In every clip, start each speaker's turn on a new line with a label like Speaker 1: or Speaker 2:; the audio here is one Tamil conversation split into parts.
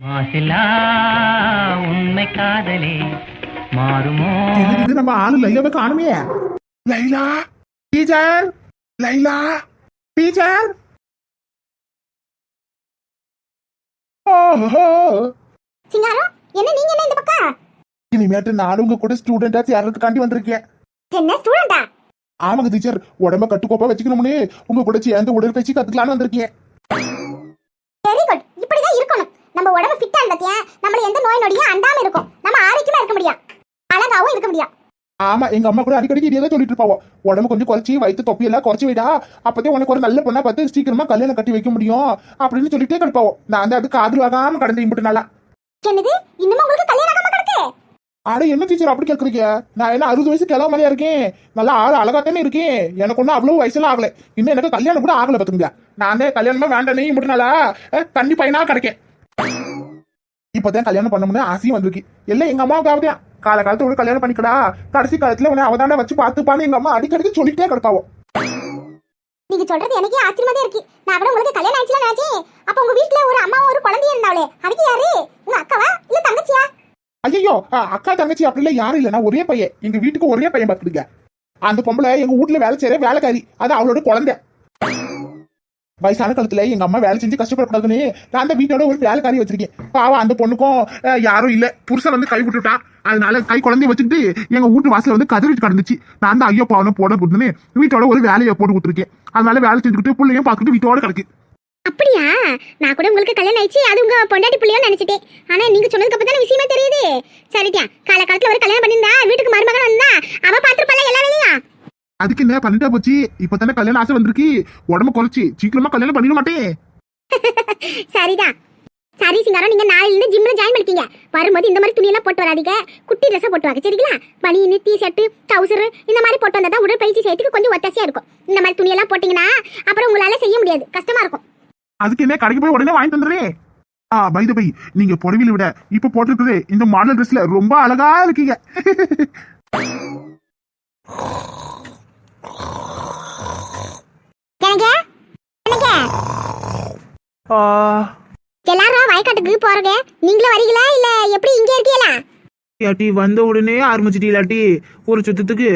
Speaker 1: மாசிலா உண்மை காதலே மாறுமோ?
Speaker 2: இது இது நம்ம ஆளு லைலாவை காணுமே. லைலா? டீச்சர்? லைலா? டீச்சர்? ஓஹோ.
Speaker 3: சிங்காரம் என்ன நீங்க என்ன இந்த பக்கம்?
Speaker 2: இனிமேட்டு நானும் உங்க கூட ஸ்டூடெண்டா சேர்றதுக்காண்டி வந்திருக்கேன்.
Speaker 3: என்ன ஸ்டூடெண்டா
Speaker 2: ஆமாங்க டீச்சர். உடம்ப கட்டுக்கோப்பா வச்சுக்கணும்னு உங்க கூட சேர்ந்து உடற்பயிற்சி கத்துக்கலாம்னு வந்திருக்கேன்.
Speaker 3: வெரி குட் நம்ம உடம்பு ஃபிட்டா இருந்தாத்தியா நம்மள எந்த நோய் நொடியும் அண்டாம இருக்கும். நம்ம ஆரோக்கியமா இருக்க முடியும். அழகாவும் இருக்க முடியும்.
Speaker 2: ஆமா எங்க அம்மா கூட அடிக்கடி இதே தான் சொல்லிட்டு இருப்பாவோ உடம்பு கொஞ்சம் குறைச்சி வயிற்று தொப்பி எல்லாம் குறைச்சி வைடா அப்பதே உனக்கு ஒரு நல்ல பொண்ணா பார்த்து சீக்கிரமா கல்யாணம் கட்டி வைக்க முடியும் அப்படின்னு சொல்லிட்டே கிடப்பாவோ. நான் வந்து அது காதல் வாங்காம கடந்து இம்பிட்டு நாளா.
Speaker 3: என்னது? இன்னும் உங்களுக்கு கல்யாணம் ஆகாம கிடக்கு?
Speaker 2: ஆட என்ன டீச்சர் அப்படி கேக்குறீங்க? நான் என்ன அறுபது வயசு கிளம்ப மாதிரியா இருக்கேன்? நல்லா ஆள் அழகா தானே இருக்கேன்? எனக்கு ஒன்றும் அவ்வளவு வயசுலாம் ஆகல. இன்னும் எனக்கு கல்யாணம் கூட ஆகல பாத்துங்க நான் கல்யாணமா வேண்டானே இம்பிட்டுனாலா தண்ணி பையனா கிடைக்கேன். இப்பதான் கல்யாணம் பண்ணணும்னு ஆசையும் வந்திருக்கு. எல்லாம் எங்க அம்மாவுக்கு ஆகுதா கால காலத்தோட கல்யாணம் பண்ணிக்கடா. கடைசி காலத்துல உன்னை அவதான வச்சு பார்த்துப்பான்னு எங்க அம்மா அடிக்கடி சொல்லிட்டே கிடப்பாவோ
Speaker 3: நீங்க சொல்றது எனக்கே ஆச்சரியமா இருக்கு. நான் கூட உங்களுக்கு கல்யாணம் ஆயிடுச்சுல நினைச்சேன் அப்ப உங்க வீட்ல ஒரு அம்மாவும் ஒரு குழந்தையும் இருந்தாவளே அதுக்கு யாரு? உங்க அக்காவா? இல்ல தங்கச்சியா?
Speaker 2: ஐயோ அக்கா தங்கச்சி அப்படி இல்ல யாரும் இல்ல நான் ஒரே பையன். எங்க வீட்டுக்கு ஒரே பையன் பார்த்துடுங்க அந்த பொம்பளை எங்க வீட்டுல வேலை செய்யற வேலைக்காரி. அது அவளோட குழந்தை. வயசான காலத்துல எங்க அம்மா வேலை செஞ்சு கஷ்டப்படக்கூடாதுன்னு நான் அந்த வீட்டோட ஒரு வேலைக்காரி வச்சிருக்கேன். பாவம் அந்த பொண்ணுக்கும் யாரும் இல்ல. புருஷன் வந்து கை விட்டுட்டான் அதனால கை குழந்தைய வச்சுக்கிட்டு எங்க வீட்டு வாசல வந்து கதறிட்டு கிடந்துச்சு. நான் தான் ஐயோ பாவம் போட கொடுத்துன்னு வீட்டோட ஒரு வேலையை போட்டு கொடுத்துருக்கேன். அதனால வேலை செஞ்சுக்கிட்டு பிள்ளையும் பார்த்துட்டு வீட்டோட கிடக்கு.
Speaker 3: அப்படியா? நான் கூட உங்களுக்கு கல்யாணம் ஆயிடுச்சு. அது உங்க பொண்டாட்டி பிள்ளையோ நினைச்சிட்டேன். ஆனா நீங்க சொன்னதுக்கு அப்புறம் தானே விஷயமே தெரியுது. சரிதான் கால காலத்துல ஒரு கல்யாணம் பண்ணிருந்தா வீட்டுக்கு மருமகன் வந்தா அவ பாத்துருப்பால எல்லா இல்லையா
Speaker 2: அதுக்கு என்ன பண்ணிட்டா போச்சு? இப்ப தானே கல்யாணம் ஆசை வந்திருக்கு. உடம்பு குறைச்சி. சீக்கிரமா கல்யாணம் பண்ணிட மாட்டேன்.
Speaker 3: சரிதான் சரி சிங்காரம் நீங்க நாளைல இருந்து ஜிம்ல ஜாயின் பண்ணிக்கீங்க. வரும்போது இந்த மாதிரி துணியெல்லாம் போட்டு வராதீங்க. குட்டி ட்ரெஸ் போட்டு வாங்க. சரிங்களா? பனியன் டி ஷர்ட் ட்ரௌசர் இந்த மாதிரி போட்டு வந்தா தான் உடற்பயிற்சி செய்யறதுக்கு கொஞ்சம் ஒத்தாசையா இருக்கும். இந்த மாதிரி துணியெல்லாம் போட்டீங்கன்னா அப்புறம் உங்களால செய்ய முடியாது. கஷ்டமா இருக்கும்.
Speaker 2: அதுக்கு என்ன? கடைக்கு போய் உடனே வாங்கி தந்துடுறேன் ஆ பை பை நீங்க புடவையில விட இப்ப போட்டிருக்கிறது இந்த மாடல் ட்ரெஸ்ல ரொம்ப அழகா இருக்கீங்க
Speaker 3: எனக்கு எனக்கு எல்லாரும் வயக்காட்டுக்கு போறங்க. நீங்களும் வரீங்களா? இல்ல எப்படி இங்க இருக்கீங்களா?
Speaker 4: ஏட்டி வந்த உடனே ஆரம்பிச்சிட்டீங்களாட்டி? ஒரு சுத்தத்துக்கு.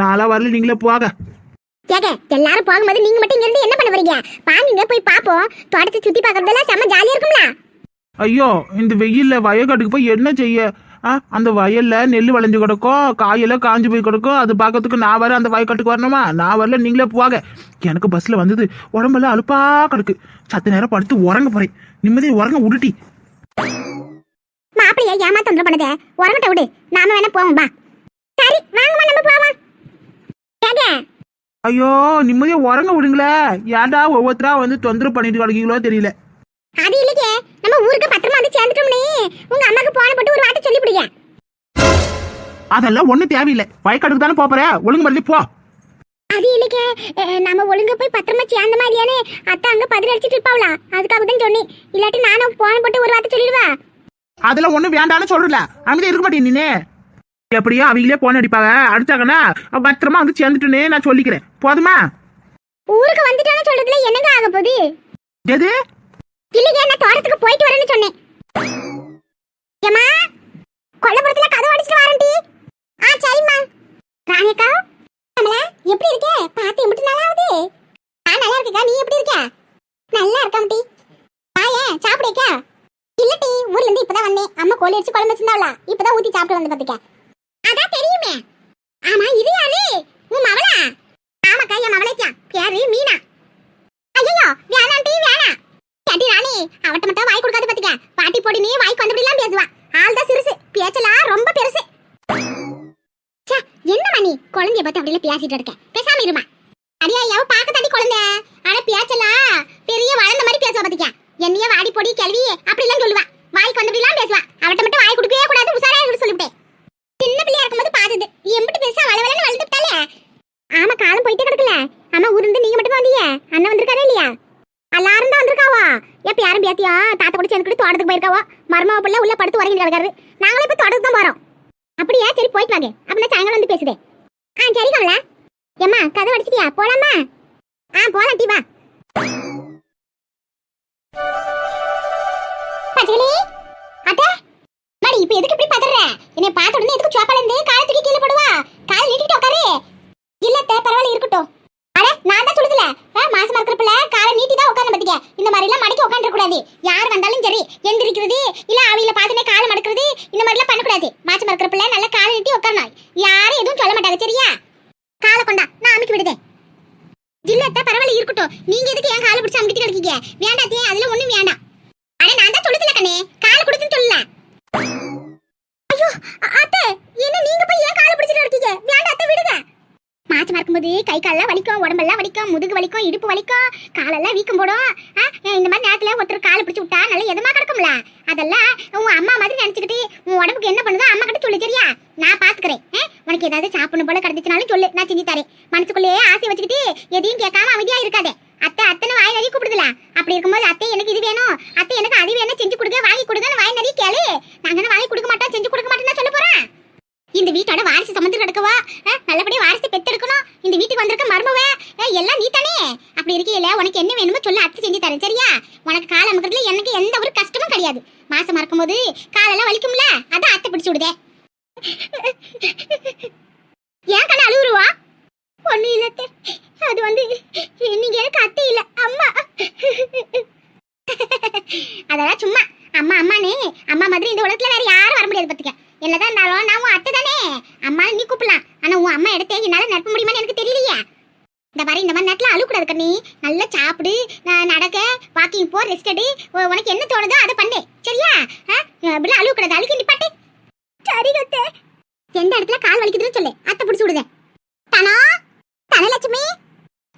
Speaker 4: நான்லாம் வரல நீங்களே போக
Speaker 3: கேக்க எல்லாரும் போகும்போது நீங்க மட்டும் இங்க இருந்து என்ன பண்ண போறீங்க? வாங்குங்க போய் பாப்போம் தோட்டத்தை சுத்தி பார்க்கறதெல்லாம் செம்ம ஜாலியா இருக்கும்ல.
Speaker 4: ஐயோ இந்த வெயில்ல வயக்காட்டுக்கு போய் என்ன செய்ய? அந்த வயல்ல நெல் விளைஞ்சு கிடக்கும் காயெல்லாம் காஞ்சு போய் கிடக்கும் அது பார்க்கறதுக்கு நான் வர அந்த வயக்காட்டுக்கு வரணுமா? நான் வரல நீங்களே போக எனக்கு பஸ்ல வந்தது உடம்பெல்லாம் அலுப்பா கிடக்கு. சத்து நேரம் படுத்து உறங்க போறேன். நிம்மதியை உறங்க உருட்டி.
Speaker 3: மாப்பிளைய ஏமா தொந்தரவு பண்ணத. உறங்கட்ட விடு. நாம வேணா போவோம் பா சரி வாங்கம்மா நம்ம போவோம்.
Speaker 4: ஐயோ நிம்மதியை உறங்க விடுங்களே. ஏன்டா ஒவ்வொருத்தரா வந்து தொந்தரவு பண்ணிட்டு கிடக்கீங்களோ தெரியல.
Speaker 3: அது இல்லையே நம்ம ஊருக்கு பத்திரமா வந்து சேர்ந்துட்டோம்னே
Speaker 4: அதெல்லாம் ஒண்ணும் தேவையில்லை. வயக்காட்டுக்கு தானே போற? ஒழுங்கு மருந்து போ.
Speaker 3: அது இல்லையே அஹ், நம்ம ஒழுங்கா போய் பத்திரமா சேர்ந்த மாதிரியானே அத்தை அங்க பதில் அடிச்சிட்டு இருப்பாவளா அதுக்காக தான் சொன்னேன். இல்லாட்டி நானும் போன போட்டு ஒரு வார்த்தை சொல்லிடுவா?
Speaker 4: அதெல்லாம் ஒண்ணும் வேண்டாம்னு சொல்றல. அமைதியா இருக்க மாட்டேன் நீனே. எப்படியோ அவங்களே போன் அடிப்பாங்க. அடிச்சாங்கன்னா பத்திரமா வந்து சேர்ந்துட்டுனே நான் சொல்லிக்கிறேன். போதுமா?
Speaker 3: ஊருக்கு வந்துட்டான்னு சொல்றதுல என்னங்க ஆக போகுது?
Speaker 4: எது?
Speaker 3: இல்லையே நான் தோட்டத்துக்கு போயிட்டு வரேன்னு சொன்னேன். ஏம்மா கொல்லப்புறத்துல கதவு அடிச்சிட்டு வரேன்டி. ஆ சரிம்மா. ராணிக்கா கமலா எப்படி இருக்கே? பார்த்து எப்படி நல்லா ஆகுது ஆ நல்லா இருக்கா நீ எப்படி இருக்க? நல்லா இருக்கா டி ஆயே சாப்பிடுக்கா இல்ல டி ஊர்ல இருந்து இப்பதான் வந்தேன். அம்மா கோழி அடிச்சு குழம்பு வச்சிருந்தாவளா. இப்பதான் ஊத்தி சாப்பிட்டு வந்து பாத்துக்க. அதான் தெரியுமே. ஆமா இது யாரு? உன் மவளா ஆமாக்கா என் மவளைக்கா. பேரு மீனா. ஐயோ வேணாம் டி வேணாம். அடி ராணி அவட்ட மட்டும் வாய் கொடுக்காத பாத்துக்க. பாட்டி போடி நீ வாய்க்கு வந்தபடிலாம் பேசுவா. ஆள் தான் சிறுசு. பேச்சலாம் ரொம்ப பெருசு. ச்சே, என்னம்மா நீ? குழந்தைய பார்த்து அப்படியே பேசிட்டு இருக்க. பேசாம இருமா. அடியா எவ பாக்க தடி குழந்தை? ஆனா பேச்சலாம் பெரிய வளர்ந்த மாதிரி பேசுவா பாத்துக்க என்னைய வாடி பொடி கேள்வி அப்படிலாம் சொல்லுவா. வாய்க்கு வந்தபடிலாம் பேசுவா. அவட்ட மட்டும் வாய் கொடுக்கவே கூடாது உசாரா இருந்து சொல்லிவிட்டேன் சின்ன பிள்ளையா இருக்கும்போது பார்த்தது. எம்பிட்டு பேச வளவலன்னு வளர்ந்துட்டாலே ஆமா காலம் போயிட்டே கிடக்கல. ஆமா ஊர்ல இருந்து நீங்க மட்டும் தான் வந்தீங்க? அண்ணன் வந்திருக்காரே இல்லையா? எல்லாரும் தான் வந்திருக்காவா? எப்ப யாரும் பேத்தியா? தாத்தா கூட சேர்ந்துக்கிட்டு தோட்டத்துக்கு போயிருக்காவோ? மருமாவ பிள்ளை உள்ள படுத்து உறங்கி கிடக்காரு. நாங்களும் இப்ப தோட்டத்துக்கு தான் போறோம். அப்படியா? சரி போயிட்டு வாங்க. அப்படின்னா சாயங்காலம் வந்து பேசுதே. ஆ சரி கமலா. ஏம்மா கதை அடிச்சிட்டியா? போலாமா? ஆ போலாம் டி வா. பச்சைகளே அத்தை? மாடி இப்ப எதுக்கு இப்படி பதற? என்னை பார்த்த உடனே எதுக்கு சோப்பால இருந்து காலை தூக்கி கீழே போடுவா? கால் நீட்டிட்டு உட்காரு இல்ல தே பரவாயில்ல இருக்கட்டும். அட நான் தான் சொல்லுதுல. மாசமா இருக்கிற பிள்ளை காலை நீட்டி தான் உட்காந்து பாத்துக்க இந்த மாதிரி எல்லாம் மடக்கி உட்காந்துட கூடாது. யார் வந்தாலும் சரி எந்திரிக்கிறது இல்ல அவையில பார்த்துனே காலை மடக்கிறது பண்ணக்கூடாது இருக்கிற பிள்ளை நல்லா காலை நீட்டி உட்காரணும் யாரும் எதுவும் சொல்ல மாட்டாங்க சரியா? காலை கொண்டா நான் அமைக்க விடுதேன். இல்லத்த பரவாயில்ல இருக்கட்டும். நீங்க எதுக்கு என் காலை பிடிச்சி அமுக்கிட்டு கிடக்கீங்க? வேண்டாத்தே அதுல ஒண்ணும் வேண்டாம். அட நான் தான் சொல்லுதுல கண்ணே. காலை கொடுத்துன்னு சொல்லல. ஐயோ அத்தை என்ன நீங்க போய் ஏன் காலை பிடிச்சிட்டு இருக்கீங்க வேண்டாம் அத்தை விடுங்க. மாச்சமா இருக்கும்போது கை காலெல்லாம் வலிக்கும் உடம்பெல்லாம் வலிக்கும் முதுகு வலிக்கும் இடுப்பு வலிக்கும் காலெல்லாம் வீக்கம் போடும். இந்த மாதிரி நேரத்துல ஒருத்தர் காலை பிடிச்சி விட்டா நல்லா எதமா கிடக்கும்ல? அதெல்லாம் உன் அம்மா மாதிரி நினைச்சுக்கிட்டு உன் உடம்புக்கு என்ன பண்ணுதோ அம்மா கிட்ட சொல்லு சரியா? நான் பாத்துக்கிறேன். உனக்கு ஏதாவது சாப்பிடணும் போல கிடந்துச்சுனாலும் சொல்லு. நான் செஞ்சு தரேன். மனசுக்குள்ளேயே ஆசை வச்சுக்கிட்டு எதையும் கேட்காம அமைதியா இருக்காதே. அத்தை அத்தனை வாய் நிறைய கூப்பிடுதுல. அப்படி இருக்கும்போது அத்தை எனக்கு இது வேணும். அத்தை எனக்கு அது வேணும். செஞ்சு கொடுங்க வாங்கி கொடுங்கன்னு வாய் நிறைய கேளு. நாங்க வாங்கி கொடுக்க மாட்டோம். செஞ்சு கொடுக்க இந்த வீட்டோட வாரிசு சமந்து கிடக்கவா நல்லபடியா வாரிசு பெத்தெடுக்கணும். இந்த வீட்டுக்கு வந்திருக்க மருமவ. எல்லாம் நீ தானே அப்படி இருக்கையில உனக்கு என்ன வேணுமோ சொல்ல அத்து செஞ்சு தரேன் சரியா? உனக்கு கால் அமுக்கிறதுல எனக்கு எந்த ஒரு கஷ்டமும் கிடையாது. மாசம் இருக்கும்போது காலெல்லாம் வலிக்கும்ல? அதான் அத்தை பிடிச்சு விடுதே. ஏன் கண்ணு அழுகுருவா ஒண்ணு இல்லத்தே அது வந்து நீங்க எனக்கு அத்தை இல்ல அம்மா. அதெல்லாம் சும்மா. அம்மா அம்மானே. அம்மா மாதிரி இந்த உலகத்துல வேற யாரும் வர முடியாது பாத்துக்க. என்னதான் இருந்தாலும் நான் உன் அத்தை தானே. அம்மா நீ கூப்பிடலாம். ஆனா உன் அம்மா எடுத்து என்னால நிரப்ப முடியுமான்னு எனக்கு தெரியலையே. இந்த மாதிரி இந்த மாதிரி நேரத்துல அழுக்கூடாது கண்ணி. நல்லா சாப்பிடு நடக்க வாக்கிங் போ ரெஸ்ட் எடு. உனக்கு என்ன தோணுதோ அதை பண்ணு. சரியா? ஆ? அப்படிலாம் அழுக்கூடாது அழுக்கி நிப்பாட்டு. சரி கத்தே எந்த இடத்துல கால் வலிக்குதுன்னு சொல்லு. அத்தை பிடிச்சி விடுதேன். தானா தனலட்சுமி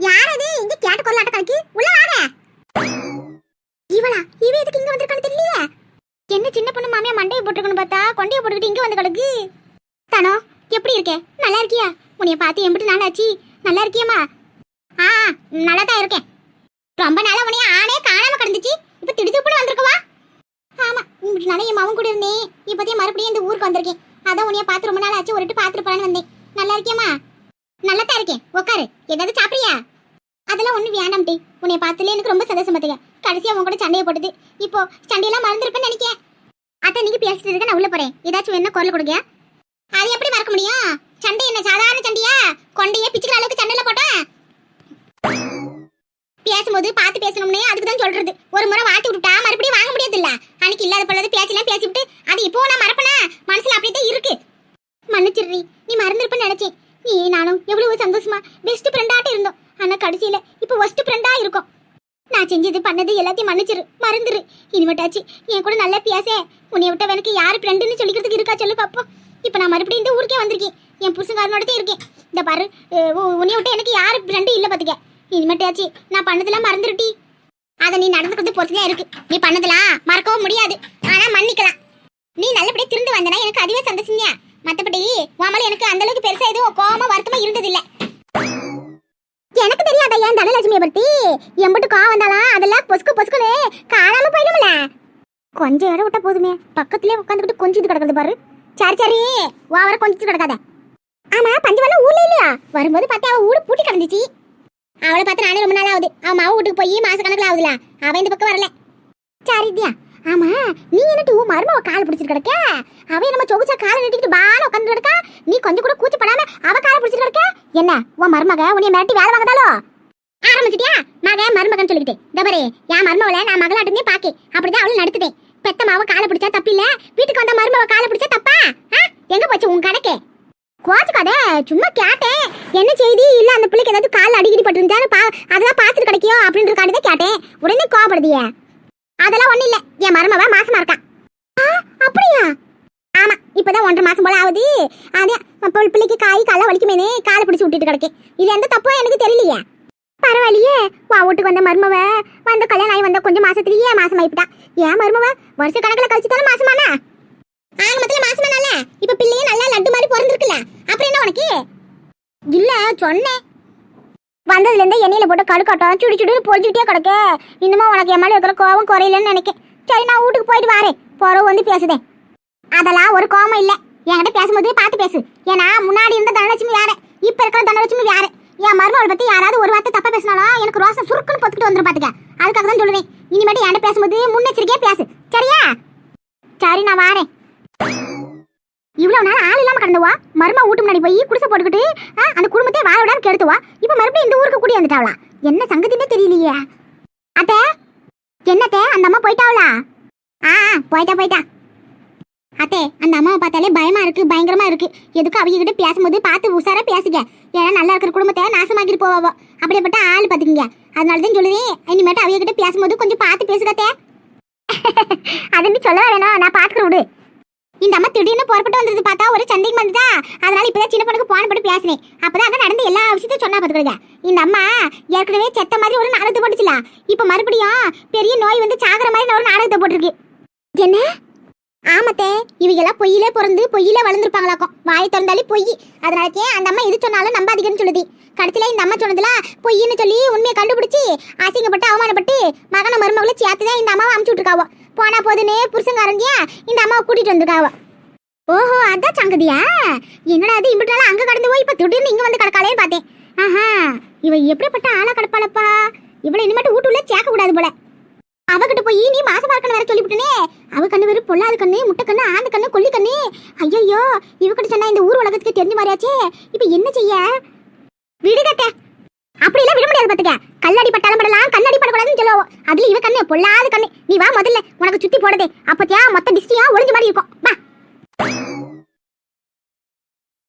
Speaker 3: யார் அது இங்க கேட்டு கொள்ளாட்ட கலக்கி உள்ள வாங்க இவளா இவ எதுக்கு இங்க வந்திருக்கான்னு தெரியலையே என்ன சின்ன பொண்ணு மாமியா மண்டையை போட்டுருக்கணும் பார்த்தா கொண்டையை இங்க வந்து கிடக்கு. தனோ எப்படி இருக்க? நல்லா இருக்கியா? உன்னைய பார்த்து எம்பிட்டு நாள் ஆச்சு நல்லா இருக்கியம்மா? ஆ நல்லா தான் இருக்கேன். ரொம்ப நாளா உன்னைய ஆனே காணாம கிடந்துச்சு. இப்ப திடுத்துப்புன்னு வந்திருக்கவா? ஆமா உங்களுக்கு நானே என் மவன் கூட இருந்தேன். இப்போதையும் மறுபடியும் இந்த ஊருக்கு வந்திருக்கேன். அதான் உன்னைய பார்த்து ரொம்ப நாள் ஆச்சு ஒரு பார்த்துட்டு வந்தேன். நல்லா இருக்கியம்மா? நல்லா தான் இருக்கேன். உட்காரு ஏதாவது சாப்பிடுறியா? அதெல்லாம் ஒண்ணு வேண்டாம்டி. உன்னைய உன்னை பார்த்துல எனக்கு ரொம்ப சந்தோஷம் பார்த்துக்க கடைசியா உன் கூட சண்டையை போட்டுது. இப்போ சண்டையெல்லாம் மறந்துருப்பேன்னு நினைக்கிறேன் அத்தை நீங்க பேசிட்டு இருக்க நான் உள்ள போறேன். ஏதாச்சும் என்ன குரல் கொடுங்க. அது எப்படி மறக்க முடியும்? சண்டை என்ன சாதாரண சண்டையா? கொண்டையே பிச்சுக்கிற அளவுக்கு சண்டையில போட்டேன். பேசும்போது பார்த்து பேசணும்னே அதுக்கு தான் சொல்றது. ஒரு முறை வாட்டி விட்டுட்டா மறுபடியும் வாங்க முடியாது இல்ல அன்னைக்கு இல்லாத பொழுது பேச்செல்லாம் பேசிவிட்டு அது இப்போ நான் மறப்பனா? மனசுல அப்படியே தான் இருக்கு. மன்னிச்சிடுறி. நீ மறந்துருப்பேன்னு நினைச்சேன். நீ நானும் எவ்வளவு சந்தோஷமா பெஸ்ட் ஃப்ரெண்டாட்ட இருந்தோம். ஆனா கடைசியில இப்போ ஒஸ்ட் ஃப்ரெண்டா இருக்கும். நான் செஞ்சது பண்ணது எல்லாத்தையும் மன்னிச்சிரு மறந்துரு. இனிமேட்டாச்சு என் கூட நல்லா பேச உன்னை விட்ட எனக்கு யார் ஃப்ரெண்டுன்னு சொல்லிக்கிறதுக்கு இருக்கா சொல்லு பாப்போம். இப்போ நான் மறுபடியும் இந்த ஊருக்கே வந்திருக்கேன். என் புருஷங்காரனோட தான் இருக்கேன். இந்த பாரு உ- உன்னை விட்ட எனக்கு யார் ஃப்ரெண்டு இல்லை பார்த்துக்க இனிமேட்டாச்சு நான் பண்ணதெல்லாம் மறந்துருட்டி. அதை நீ நடந்துக்கிறது பொறுத்துதான் இருக்கு. நீ பண்ணதெல்லாம் மறக்கவும் முடியாது. ஆனா மன்னிக்கலாம். நீ நல்லபடியாக திருந்து வந்தனா எனக்கு அதுவே சந்தோஷம் மற்றபடி மத்தபடி உன் எனக்கு அந்தளவுக்கு பெருசாக எதுவும் கோபமாக வருத்தமாக இருந்ததில்லை. எனக்கு தெரியாத ஏன் தனலட்சுமியை பத்தி? எம்பிட்டு கோவம் வந்தாலும் அதெல்லாம் பொசுக்கு பொசுக்குன்னு காணாம போயிடும்ல. கொஞ்சம் இடம் விட்டா போதுமே. பக்கத்துலயே உட்காந்துக்கிட்டு கொஞ்சிட்டு கிடக்குது பாரு. சரி சரி. ஓவர கொஞ்சிட்டு கிடக்காத. ஆமா பஞ்சவெல்லாம் ஊர்ல இல்லையா? வரும்போது பார்த்தா அவ ஊரு பூட்டி கிடந்துச்சு. அவளை பார்த்து நானே ரொம்ப நாள் ஆகுது. அவன் மாவு வீட்டுக்கு போய் மாச கணக்குல ஆகுதுல. அவன் இந்த பக்கம் வரல. சரிதியா ஆமா நீ என்னட்டு உன் மருமவ கால பிடிச்சிட்டு கிடக்க? அவ நம்ம சொகுசா கால நீட்டிக்கிட்டு பால உட்காந்து கிடக்கா? நீ கொஞ்சம் கூட கூச்சப்படாம அவ கால பிடிச்சிட்டு கிடக்க? என்ன உன் மருமக உன்னை மிரட்டி வேலை வாங்கதாலோ ஆரம்பிச்சிட்டியா? மக மருமகன் சொல்லிக்கிட்டு. தபரே என் மருமவளை நான் மகளாட்டுமே பாக்கே அப்படிதான் அவளும் நடத்துட்டேன். பெத்த மாவ காலை பிடிச்சா தப்பில்ல வீட்டுக்கு வந்த மருமவ காலை பிடிச்சா தப்பா? எங்க போச்சு உன் கடைக்கே கோச்சுக்காத சும்மா கேட்டேன். என்ன செய்தி? இல்ல அந்த பிள்ளைக்கு ஏதாவது கால் அடிக்கடி பட்டு பா அதெல்லாம் பார்த்துட்டு கிடைக்கியோ அப்படின்றதுக்காண்டி தான் கேட்டேன். உடனே கோவப்படுதியே. அதெல்லாம் ஒண்ணு இல்ல. என் மருமவ மாசமா இருக்கா. ஆ, அப்படியா? ஆமா இப்பதான் ஒன்றரை மாசம் போல ஆகுது. அதே அப்போ பிள்ளைக்கு காய் காலை வலிக்குமேனே காலை பிடிச்சி விட்டுட்டு கிடக்கு. இது எந்த தப்போ எனக்கு தெரியலையே. பரவாயில்லையே வா வீட்டுக்கு வந்த மருமவ வந்த கல்யாணம் ஆகி வந்த கொஞ்சம் மாசத்துலயே மாசம் ஆயிட்டா ஏன் மருமவ? வருஷ கணக்குல கழிச்சு தானே மாசமானா? ஆரம்பத்துல மாசமானால இப்ப பிள்ளையே நல்லா லட்டு மாதிரி பிறந்திருக்குல்ல. அப்புறம் என்ன உனக்கு? இல்ல சொன்னேன். வந்ததுல எண்ணெயில் எண்ணெயில போட்டு கழுக்காட்டம் சுடி சுடின்னு பொழிச்சுக்கிட்டே கிடக்கு. இன்னமும் உனக்கு என் மேல இருக்கிற கோவம் குறையிலன்னு நினைக்கேன். சரி நான் வீட்டுக்கு போயிட்டு வரேன். போறவு வந்து பேசுதேன் அதெல்லாம் ஒரு கோவம் இல்ல. என்கிட்ட பேசும்போது பார்த்து பேசு. ஏன்னா முன்னாடி இருந்த தனலட்சுமி வேற. இப்ப இருக்கிற தனலட்சுமி வேற. என் மருமகளை பத்தி யாராவது ஒரு வார்த்தை தப்பா பேசினாலும் எனக்கு ரோசை சுருக்குன்னு பொத்துக்கிட்டு வந்துடும் பாத்துக்க. அதுக்காக தான் சொல்லுவேன். இனிமேட்டு என்கிட்ட பேசும்போது முன்னெச்சரிக்கையாக பேசு. சரியா? சரி நான் வாரேன். இவ்வளவு நாள் ஆள் இல்லாம கடந்துவா? மருமா வீட்டு முன்னாடி போய் குடிசை போட்டுக்கிட்டு அந்த குடும்பத்தை வாழ விடாம கெடுத்துவா? இப்ப மறுபடியும் இந்த ஊருக்கு கூடி வந்துட்டாவளா? என்ன சங்கதினே தெரியலையே. அத்த என்னத்தே அந்த அம்மா போயிட்டாவளா? ஆ ஆ, போயிட்டா போயிட்டா. அத்தே அந்த அம்மாவை பார்த்தாலே பயமா இருக்கு பயங்கரமா இருக்கு. எதுக்கு அவங்க கிட்ட பேசும்போது பார்த்து உசாரா பேசுங்க ஏன்னா நல்லா இருக்கிற குடும்பத்தை நாசமாக்கிட்டு போவாவோ. அப்படிப்பட்ட ஆள் பாத்துக்கீங்க அதனால தான் சொல்லுவேன் இனிமேட்டு அவங்க கிட்ட பேசும்போது கொஞ்சம் பார்த்து பேசுகிறத்தே அது நீ சொல்ல வேணும். நான் பாத்துக்கிறேன் விடு. இந்த அம்மா திடீர்னு புறப்பட்டு வந்தது பார்த்தா ஒரு சந்தைக்கு வந்ததா? அதனால இப்பதான் சின்ன பொண்ணுக்கு போன போட்டு பேசினேன். அப்பதான் அங்க நடந்த எல்லா விஷயத்தையும் சொன்னா பாத்துக்கிடுங்க இந்த அம்மா ஏற்கனவே செத்த மாதிரி ஒரு நாடகத்தை போட்டுச்சுல. இப்ப மறுபடியும் பெரிய நோய் வந்து சாகுற மாதிரி ஒரு நாடகத்தை போட்டிருக்கு. என்ன? ஆமத்தே இவங்க எல்லாம் பொய்யிலே பிறந்து பொய்யிலே வளர்ந்துருப்பாங்களாக்கும் வாய் திறந்தாலே பொய். அதனாலக்கே அந்த அம்மா எது சொன்னாலும் நம்பாதீங்கன்னு சொல்லுது. கடைசியில இந்த அம்மா சொன்னதுல பொய்ன்னு சொல்லி உண்மையை கண்டுபிடிச்சி அசிங்கப்பட்டு அவமானப்பட்டு மகன மருமகளை சேர்த்து தான் இந்த அம்மாவை அமுச்சு விட்டுருக்காவோ. போனா போதுன்னு புருஷங்காரந்தியா இந்த அம்மாவை கூட்டிட்டு வந்திருக்காவோ. ஓஹோ அதான் சங்கதியா? என்னடா அது இம்பிட்டாலும் அங்க கடந்து போய் இப்ப திடீர்னு இங்க வந்து கிடக்காளேன்னு பார்த்தேன். ஆஹா இவ எப்படிப்பட்ட ஆளா கிடப்பாளப்பா? இவளை இனிமேட்டு வீட்டுள்ள சேர்க்க கூடாது போல. அவகிட்ட போய் நீ மாசமா இருக்கணும் வேற சொல்லிவிட்டனே. அவ கண்ணு வெறும் பொல்லாத கண்ணு முட்டை கண்ணு ஆந்த கண்ணு கொல்லி கண்ணு. ஐயோ இவகிட்ட சொன்னா இந்த ஊர் உலகத்துக்கு தெரிஞ்ச மாதிரியாச்சே. இப்ப என்ன செய்ய? விடுகட்ட அப்படி எல்லாம் விட முடியாது பாத்துக்க. கல்லடி பட்டாலும் படலாம் கண்ணடி படக்கூடாதுன்னு சொல்லுவோம். அதுல இவ கண்ணு பொல்லாத கண்ணு. நீ வா முதல்ல உனக்கு சுத்தி போடுதே அப்பத்தியா மொத்த டிஸ்டியா ஒளிஞ்ச மாதிரி இருக்கும். வா.